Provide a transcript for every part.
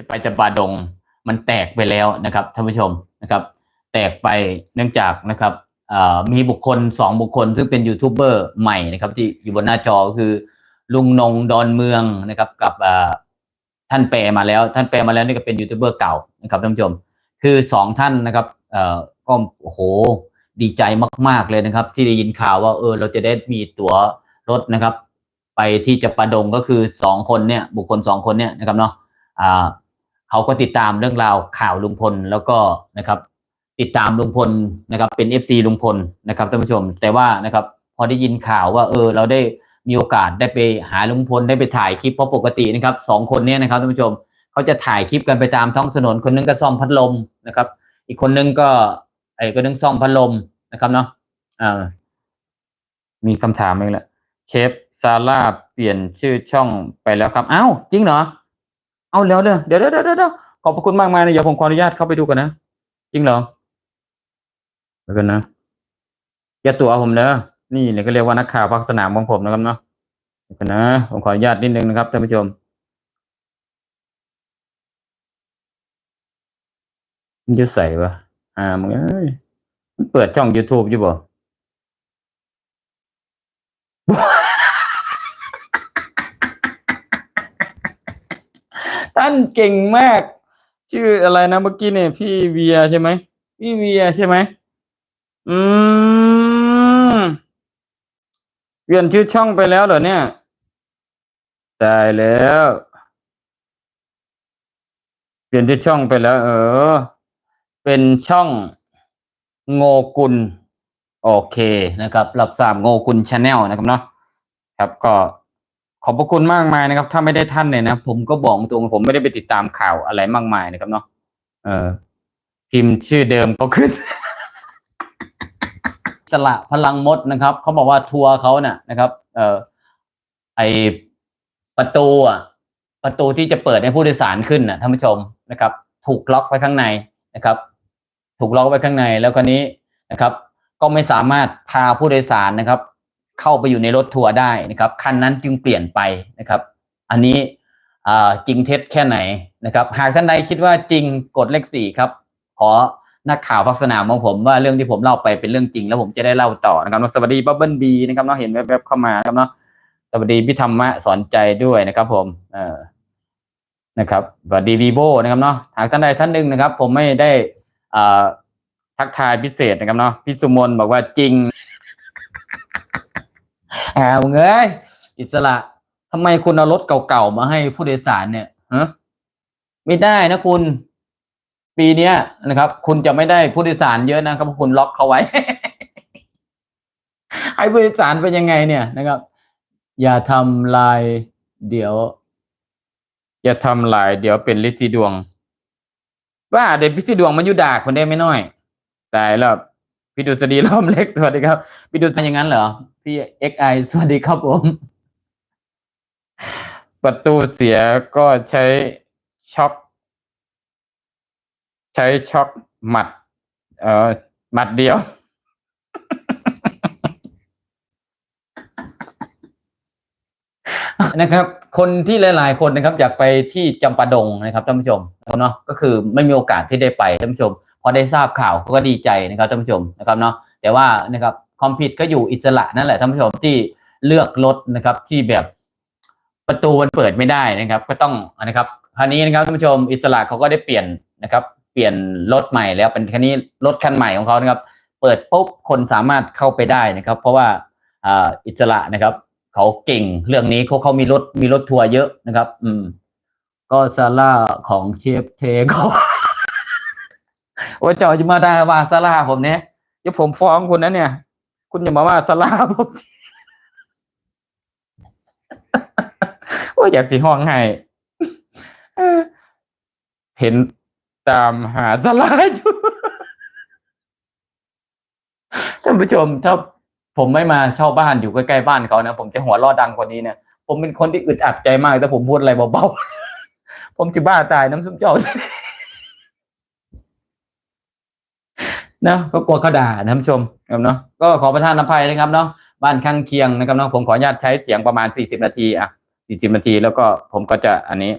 จะไปจะบาดงมันแตกไปแล้วนะครับท่านผู้ชมนะครับ แตกไปเนื่องจากนะครับมีบุคคลสองบุคคล ซึ่งเป็นยูทูบเบอร์ใหม่นะครับที่อยู่บนหน้าจอก็คือลุงนงดอนเมืองนะครับกับท่านแปลมาแล้ว ท่านแปลมาแล้วนี่ก็เป็นยูทูบเบอร์เก่านะครับท่านผู้ชม คือสองท่านนะครับก็โอ้โหดีใจมาก ๆเลยนะครับ ที่ได้ยินข่าวว่าเออเราจะได้มีตั๋วรถนะครับ ไปที่จะประดงก็คือสองคนเนี่ยบุคคลสองคนเนี่ยนะครับเนาะอ่า เขาก็ติดตามเรื่องราวข่าวลุงพลแล้วก็นะครับ ติดตามลุงพลนะครับ เป็นเอฟซีลุงพลนะครับท่านผู้ชม แต่ว่านะครับ พอได้ยินข่าวว่า เออ เราได้มีโอกาสได้ไปหาลุงพลได้ไปถ่ายคลิปเพราะปกตินะครับสองคนนี้นะครับท่านผู้ชมเขาจะถ่ายคลิปกันไปตามท้องถนนคนนึงก็ซ่อมพัดลมนะครับ อีกคนนึงก็ไอ้คนนึงซ่อมพัดลมนะครับเนาะอ่ามีคำถามอีกแล้วเชฟซาร่าเปลี่ยนชื่อช่องไปแล้วครับอ้าวจริงเหรอ เอาแล้วเด้อเดี๋ยวเดี๋ยวเดี๋ยวเดี๋ยวขอบพระคุณมากมายนะเดี๋ยวผมขออนุญาตเข้าไปดูกันนะ จริงเหรอเดี๋ยวกันนะอย่าตัวผมเด้อนี่เนี่ยก็เรียกว่านักข่าวภาคสนามของผมนะครับเนาะเดี๋ยวกันนะผมขออนุญาตนิดนึงนะครับท่านผู้ชม มันจะใส่ปะอ่ามึงเอ้ยมันเปิดช่อง YouTube อยู่บ่ ท่านเก่งมาก ชื่ออะไรนะเมื่อกี้เนี่ย พี่เวียใช่ไหมพี่เวียใช่ไหมอืมเปลี่ยนชื่อช่องไปแล้วเหรอเนี่ยตายแล้ว เปลี่ยนชื่อช่องไปแล้ว เออ เป็นช่องโงกุล โอเคนะครับ รับทราบโงกุลชาแนลนะครับเนาะครับก็ ขอบพระคุณมากมายนะครับ ถ้าไม่ได้ท่านเนี่ยนะผมก็บอกตรงผมไม่ได้ไปติดตามข่าวอะไรมากมายนะครับเนาะเออพิมพ์ชื่อเดิมก็ขึ้น สละพลังมดนะครับเขาบอกว่าทัวร์เขาเนี่ยนะครับ เออไอประตูอะประตูที่จะเปิดให้ผู้โดยสารขึ้นน่ะท่านผู้ชมนะครับ ถูกล็อกไว้ข้างในนะครับ ถูกล็อกไว้ข้างในแล้วคนนี้นะครับ ก็ไม่สามารถพาผู้โดยสารนะครับ เข้าไปอยู่ในรถทัวร์ได้นะครับคันนั้นจึงเปลี่ยนไปนะครับ อันนี้จริงเท็จแค่ไหนนะครับ หากท่านใดคิดว่าจริงกดเลขสี่ครับ ขอนักข่าวพักสนามของผมว่าเรื่องที่ผมเล่าไปเป็นเรื่องจริง แล้วผมจะได้เล่าต่อนะครับสวัสดีบับเบิลบีนะครับเนาะเห็นแวบๆเข้ามานะครับเนาะสวัสดีพี่ธรรมะสอนใจด้วยนะครับ ผมเออนะครับสวัสดีวีโบนะครับเนาะหากท่านใดท่านหนึ่งนะครับ ผมไม่ได้อ่าทักทายพิเศษนะครับเนาะพี่สุมนบอกว่าจริง อ้าวเงยอิสระทำไมคุณเอารถเก่าๆมาให้ผู้โดยสารเนี่ยฮะไม่ได้นะคุณ ปีเนี้ยนะครับ คุณจะไม่ได้ผู้โดยสารเยอะนะครับเพราะคุณล็อกเขาไว้ ให้ผู้โดยสารเป็นยังไงเนี่ยนะครับ อย่าทำลายเดี๋ยว อย่าทำลายเดี๋ยวเป็นลิซีดวง ว่าเด็กพิซีดวงมันอยู่ดากคนได้ไม่น้อยตายแล้ว พี่ดุษฎีล้อมเล็กสวัสดีครับ พี่ดุษฎีอย่างนั้นเหรอ พี่เอ็กไอสวัสดีครับผม ประตูเสียก็ใช้ช็อคใช้ช็อคหมัด เอ่อหมัดเดียว นะครับ คนที่หลาย ๆ คนนะครับ อยากไปที่จำปาดงนะครับท่านผู้ชมเนาะก็คือไม่มีโอกาสที่ได้ไปท่านผู้ชม พอได้ทราบข่าวเขาก็ดีใจนะครับท่านผู้ชมนะครับเนาะแต่ว่านะครับความผิดก็อยู่อิสระนั่นแหละท่านผู้ชมที่เลือกรถนะครับที่แบบประตูมันเปิดไม่ได้นะครับ ก็ต้องนะครับคราวนี้นะครับท่านผู้ชมอิสระเขาก็ได้เปลี่ยนนะครับ เปลี่ยนรถใหม่แล้วเป็นคันนี้รถคันใหม่ของเขานะครับ เปิดปุ๊บคนสามารถเข้าไปได้นะครับ เพราะว่าอ่าอิสระนะครับเขาเก่งเรื่องนี้เขาเขามีรถมีรถทัวร์เยอะนะครับ อืม ก็ซาร่าของเชฟเทเขา ว่าเจอจะมาได้ว่าซาร่าผมเนี่ยเดี๋ยวผมฟ้องคุณนะเนี่ย คุณอย่ามาว่าซาร่าผมว่าอยากสิห้องให้เห็นตามหาซาร่าอยู่ท่านผู้ชมถ้าผมไม่มาเช่าบ้านอยู่ใกล้ๆบ้านเขานะผมจะหัวรอดังกว่านี้เนี่ยผมเป็นคนที่อึดอัดใจมากแต่ผมพูดอะไรเบาๆผมจะบ้าตายน้ำซุปเจ้า นะก็กลัวเขาด่านะท่านผู้ชมครับเนาะก็ขอประทานอภัยนะครับเนาะบ้านข้างเคียงนะครับเนาะผมขออนุญาตใช้เสียงประมาณสี่สิบนาทีอะสี่สิบนาทีแล้วก็ผมก็จะอันนี้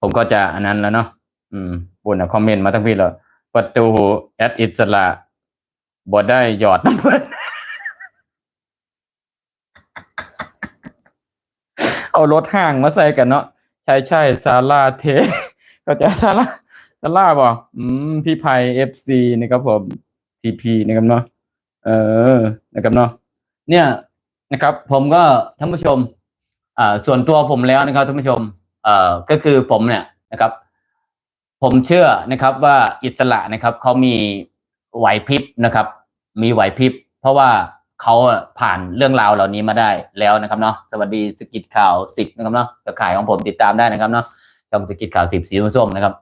ผมก็จะอันนั้นแล้วเนาะอืมบุญนคอมเมนต์มาทั้งพี่เลยประตูแอดอิสระบอได้หยอดน้ำเพิ่นเอารถห้างมาใส่กันเนาะใช่ใช่ซาร่าเทก็จะซาร่า ซาร่าบอกอืมพี่ไพเอฟซีนะครับผมทีพีนะครับเนาะเออนะครับเนาะเนี่ยนะครับ ผมก็ท่านผู้ชมอ่าส่วนตัวผมแล้วนะครับท่านผู้ชมเอ่อก็คือผมเนี่ยนะครับ ผมเชื่อนะครับว่าอิสระนะครับเขามีไหวพริบนะครับ มีไหวพริบ เพราะว่าเขาผ่านเรื่องราวเหล่านี้มาได้แล้วนะครับเนาะสวัสดีสกิจข่าวสิบนะครับเนาะเครือข่ายของผมติดตามได้นะครับเนาะช่องสกิจข่าวสิบสีส้มนะครับ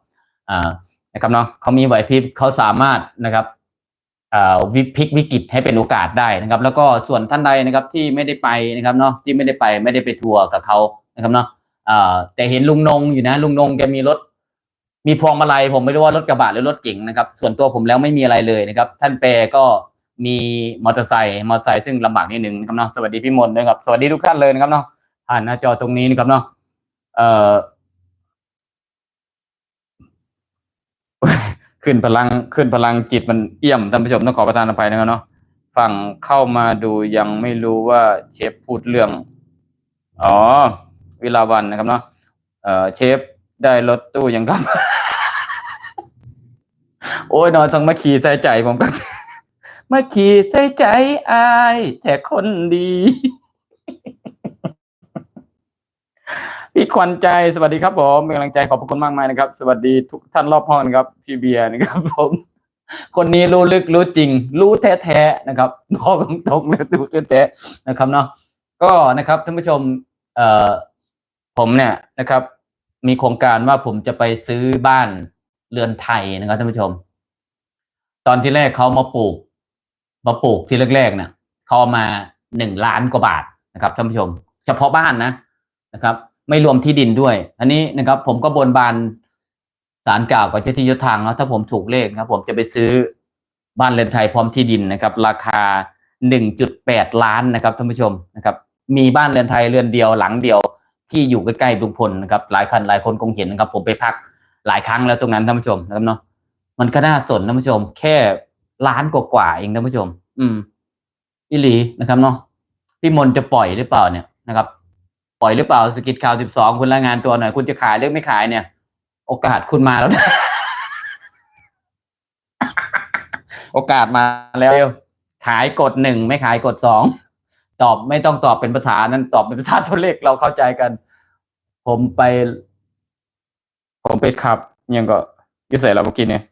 อ่านะครับเนาะเขามีไหวพริบเขาสามารถนะครับวิพลิกวิกฤตให้เป็นโอกาสได้นะครับ แล้วก็ส่วนท่านใดนะครับที่ไม่ได้ไปนะครับเนาะที่ไม่ได้ไปไม่ได้ไปทัวร์กับเขานะครับเนาะแต่เห็นลุงนงอยู่นะ ลุงนงแกมีรถ มีพวงมาลัยผมไม่รู้ว่ารถกระบะหรือรถเก๋งนะครับ ส่วนตัวผมแล้วไม่มีอะไรเลยนะครับ ท่านเปก็มีมอเตอร์ไซค์มอเตอร์ไซค์ซึ่งลำบากนิดหนึ่งนะครับเนาะสวัสดีพี่มนต์นะครับสวัสดีทุกท่านเลยนะครับเนาะผ่านหน้าจอตรงนี้นะครับเนาะเอ่อ ขึ้นพลังขึ้นพลังจิตมันเอี่ยมท่านผู้ชมต้องขอประทานอภัยนะครับเนาะฝั่งเข้ามาดูยังไม่รู้ว่าเชฟพูดเรื่อง อ๋อ วิลาวันนะครับเนาะเออเชฟได้รถตู้ยังครับ โอ้ยนอนต้องมาขี่ใส่ใจผมก็มาขี่ใส่ใจอายแต่คนดี พี่ขวัญใจสวัสดีครับผมเป็นกำลังใจขอบพระคุณมากมายนะครับ สวัสดีทุกท่านรอบห้องนะครับพี่เบียร์นะครับผม คนนี้รู้ลึกรู้จริง รู้แท้ๆนะครับบอกตรงๆเลยรู้แท้ๆนะครับเนาะก็นะครับท่านผู้ชมเอ่อผมเนี่ยนะครับ มีโครงการว่าผมจะไปซื้อบ้านเรือนไทยนะครับท่านผู้ชม ตอนที่แรกเขามาปลูก มาปลูกที่แรกๆเนี่ยเขามาหนึ่งล้านกว่าบาทนะครับท่านผู้ชม เฉพาะบ้านนะนะครับ ไม่รวมที่ดินด้วย อันนี้นะครับ ผมก็บนบานสารกล่าวกับเจ้าที่เจ้าทางแล้วถ้าผมถูกเลขนะครับผมจะไปซื้อบ้านเรือนไทยพร้อมที่ดินนะครับ ราคาหนึ่งจุดแปดล้านนะครับท่านผู้ชมนะครับ มีบ้านเรือนไทยเรือนเดียวหลังเดียวที่อยู่ใกล้ๆลุงพลนะครับ หลายคันหลายคนคงเห็นนะครับ ผมไปพักหลายครั้งแล้วตรงนั้นท่านผู้ชมนะครับเนาะมันก็น่าสนท่านผู้ชม แค่ล้านกว่าๆเองท่านผู้ชม อืมอิหลีนะครับเนาะพี่มนจะปล่อยหรือเปล่าเนี่ยนะครับ ปล่อยหรือเปล่าสกิทข่าวสิบสองคุณรายงานตัวหน่อย คุณจะขายหรือไม่ขายเนี่ย โอกาสคุณมาแล้วนะโอกาสมาแล้วขายกดหนึ่งไม่ขายกดสองตอบไม่ต้องตอบเป็นภาษานั้นตอบเป็นภาษาตัวเลขเราเข้าใจกัน ผมไป ผมไปขับยังก็ยุ่ใส่เราเมื่อกี้เนี่ย